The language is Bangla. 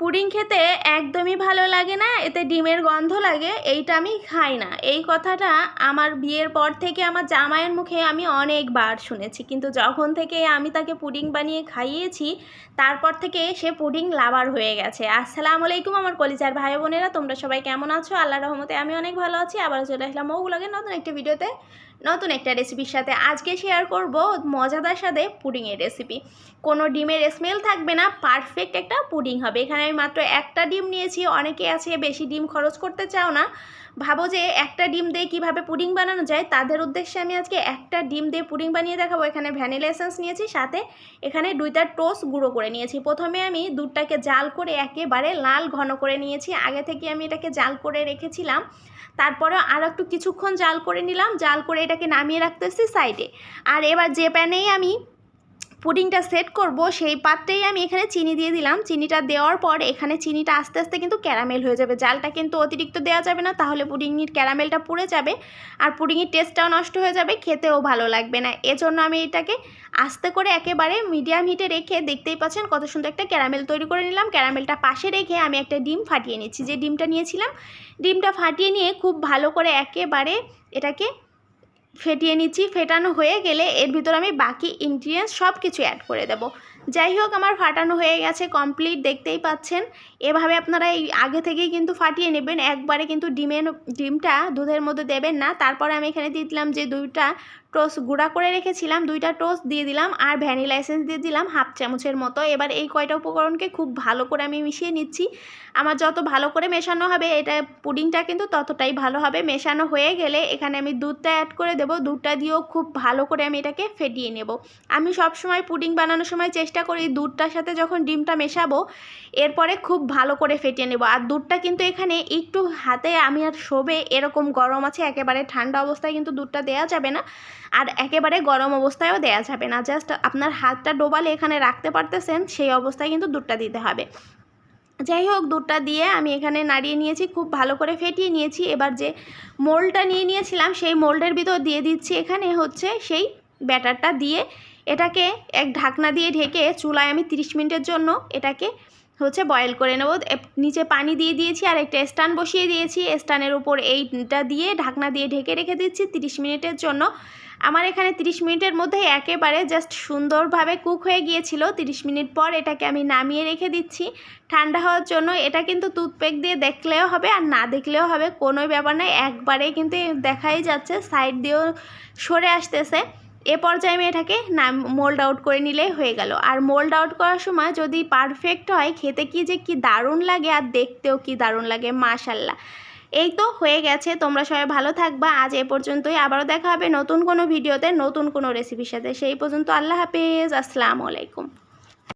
পুডিং খেতে একদমই ভালো লাগে না, এতে ডিমের গন্ধ লাগে, এইটা আমি খাই না। এই কথাটা আমার বিয়ের পর থেকে আমার জামাইয়ের মুখে আমি অনেকবার শুনেছি। কিন্তু যখন থেকে আমি তাকে পুডিং বানিয়ে খাইয়েছি, তারপর থেকে সে পুডিং লাভার হয়ে গেছে। আসসালামু আলাইকুম আমার কলিজার ভাই বোনেরা, তোমরা সবাই কেমন আছো? আল্লাহ রহমতে আমি অনেক ভালো আছি। আবার চলে আসলাম ওগুলোকে নতুন একটি ভিডিওতে। নতুন একটা রেসিপির সাথে আজকে শেয়ার করব মজাদার সাথে পুডিংয়ের রেসিপি কোনো ডিমের স্মেল থাকবে না পারফেক্ট একটা পুডিং হবে। এখানে আমি মাত্র একটা ডিম নিয়েছি, অনেকে আছে বেশি ডিম খরচ করতে চাও না। ভাবো যে একটা ডিম দিয়ে কীভাবে পুডিং বানানো যায়, তাদের উদ্দেশ্যে আমি আজকে একটা ডিম দিয়ে পুডিং বানিয়ে দেখাবো। এখানে ভ্যানিলা এসেন্স নিয়েছি, সাথে এখানে দুইটা টোস্ট গুঁড়ো করে নিয়েছি। প্রথমে আমি দুধটাকে জাল করে একেবারে লাল ঘন করে নিয়েছি। আগে থেকে আমি এটাকে জাল করে রেখেছিলাম। তারপরে আর একটু কিছুক্ষণ জাল করে নিলাম। জাল করে এটাকে নামিয়ে রাখতেছি সাইডে। আর এবার যে প্যানেই আমি পুডিংটা সেট করব, সেই পাত্রেই আমি এখানে চিনি দিয়ে দিলাম। চিনিটা দেওয়ার পর এখানে চিনিটা আস্তে আস্তে কিন্তু ক্যারামেল হয়ে যাবে। জালটা কিন্তু অতিরিক্ত দেওয়া যাবে না, তাহলে পুডিংয়ের ক্যারামেলটা পুড়ে যাবে আর পুডিংয়ের টেস্টটাও নষ্ট হয়ে যাবে, খেতেও ভালো লাগবে না। এজন্য আমি এটাকে আস্তে করে একেবারে মিডিয়াম হিটে রেখে দেখতেই পাচ্ছেন কত সুন্দর একটা ক্যারামেল তৈরি করে নিলাম। ক্যারামেলটা পাশে রেখে আমি একটা ডিম ফাটিয়ে নিচ্ছি। যে ডিমটা নিয়েছিলাম, ডিমটা ফাটিয়ে নিয়ে খুব ভালো করে একেবারে এটাকে ফেটিয়ে নিচ্ছি, ফেটানো হয়ে গেলে এর ভিতর আমি বাকি ইনগ্রিডিয়েন্টস সব কিছু অ্যাড করে দেব। যাই হোক, আমার ফাটানো হয়ে গেছে কমপ্লিট দেখতেই পাচ্ছেন। এভাবে আপনারা এই আগে থেকেই কিন্তু ফাটিয়ে নেবেন। একবারে কিন্তু ডিমের, ডিমটা দুধের মধ্যে দেবেন না। তারপরে আমি এখানে দিলাম যে দুইটা টোস্ট গুঁড়া করে রেখেছিলাম, দুইটা টোস্ট দিয়ে দিলাম আর ভ্যানিলা এসেন্স দিয়ে দিলাম হাফ চামচের মতো। এবার এই কয়টা উপকরণকে খুব ভালো করে আমি মিশিয়ে নিচ্ছি। আমার যত ভালো করে মেশানো হবে, এটা পুডিংটা কিন্তু ততটাই ভালো হবে। মেশানো হয়ে গেলে এখানে আমি দুধটা অ্যাড করে দেব। দুধটা দিয়েও খুব ভালো করে আমি এটাকে ফেটিয়ে নেব। আমি সব সময় পুডিং বানানোর সময় চেষ্টা করি দুধটার সাথে যখন ডিমটা মেশাবো, এরপরে খুব ভালো করে ফেটিয়ে নেব। আর দুধটা কিন্তু এখানে একটু হাতে আমি আর শোবে এরকম গরম আছে, একেবারে ঠান্ডা অবস্থায় কিন্তু দুধটা দেওয়া যাবে না। আর একেবারে গরম অবস্থায়ও দেওয়া যাবে না। জাস্ট আপনার হাতটা ডোবালে এখানে রাখতে পারতেছেন, সেই অবস্থায় কিন্তু দুধটা দিতে হবে। যাই হোক, দুধটা দিয়ে আমি এখানে নাড়িয়ে নিয়েছি, খুব ভালো করে ফেটিয়ে নিয়েছি। এবার যে মোল্ডটা নিয়ে নিয়েছিলাম, সেই মোল্ডের ভিতর দিয়ে দিচ্ছি এখানে হচ্ছে সেই ব্যাটারটা দিয়ে। এটাকে এক ঢাকনা দিয়ে ঢেকে চুলায় আমি 30 মিনিটের জন্য এটাকে হচ্ছে বয়েল করে নেব। নিচে পানি দিয়ে দিয়েছি, আর একটা স্টান বসিয়ে দিয়েছি। স্টানের উপর এইটা দিয়ে ঢাকনা দিয়ে ঢেকে রেখে দিচ্ছি 30 মিনিটের জন্য। আমার এখানে 30 মিনিটের মধ্যে একেবারে জাস্ট সুন্দরভাবে কুক হয়ে গিয়েছিল। 30 মিনিট পর এটাকে আমি নামিয়ে রেখে দিচ্ছি। ঠান্ডা হওয়ার জন্য এটা কিন্তু টুথপেক দিয়ে দেখলেও হবে, আর না দেখলেও হবে কোনো ব্যাপার নয়। একবারে কিন্তু দেখাই যাচ্ছে সাইড দিয়েও সরে আসতেছে। এ পর্যায়ে আমি এটাকে না মোল্ড আউট করে নিলে হয়ে গেল। আর মোল্ড আউট করার সময় যদি পারফেক্ট হয়, খেতে কি যে কি দারুণ লাগে আর দেখতেও কি দারুণ লাগে, মাশাল্লাহ। এই তো হয়ে গেছে, তোমরা সবাই ভালো থাকবা। আজ এ পর্যন্তই, আবারও দেখা হবে নতুন কোনো ভিডিওতে, নতুন কোনো রেসিপির সাথে। সেই পর্যন্ত আল্লাহ হাফেজ, আসসালামু আলাইকুম।